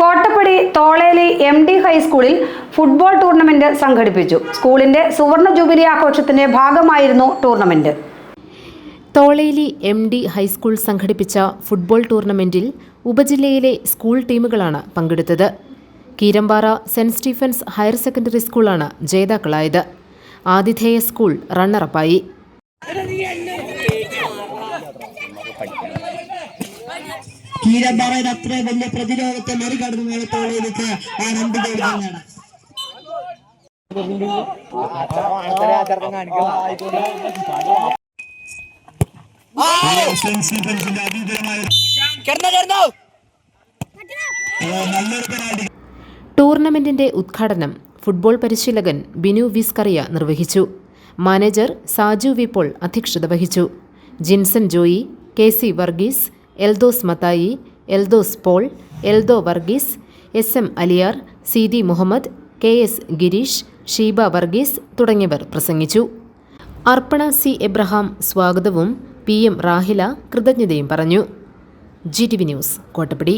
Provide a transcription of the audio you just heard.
Kottappadi Tholeli M D ഹൈസ്കൂളിൽ football tournament സംഘടിപ്പിച്ചു. സ്കൂളിന്റെ സുവർണ ജൂബിലി ആഘോഷത്തിന്റെ ഭാഗമായിരുന്നു tournament. Tholeli M D high school സംഘടിപ്പിച്ച ഫുട്ബോൾ ടൂർണമെന്റിൽ ഉപജില്ലയിലെ സ്കൂൾ ടീമുകളാണ് പങ്കെടുത്തത്. Keerampara saint Stephen's higher secondary സ്കൂളാണ് ജേതാക്കളായത്. ആതിഥേയ സ്കൂൾ റണ്ണറപ്പായി. കീരമ്പാറയുടെ അത്ര വലിയ പ്രതിരോധത്തെ മറികടന്ന് എനിക്ക് ആ രണ്ട് നേടാം ടൂർണമെന്റിന്റെ ഉദ്ഘാടനം ഫുട്ബോൾ പരിശീലകൻ ബിനു വിസ്കറിയ നിർവഹിച്ചു. മാനേജർ സാജു വിപ്പോൾ അധ്യക്ഷത വഹിച്ചു. Jinson Joy K C Varghese Eldhose Mathai Eldhose Paul Eldho Varghese S M Aliyar C D Muhammad K S Girish Sheeba Varghese തുടങ്ങിയവർ പ്രസംഗിച്ചു. അർപ്പണ സി എബ്രഹാം സ്വാഗതവും പി എം റാഹില കൃതജ്ഞതയും പറഞ്ഞു. G T V news Kottappadi.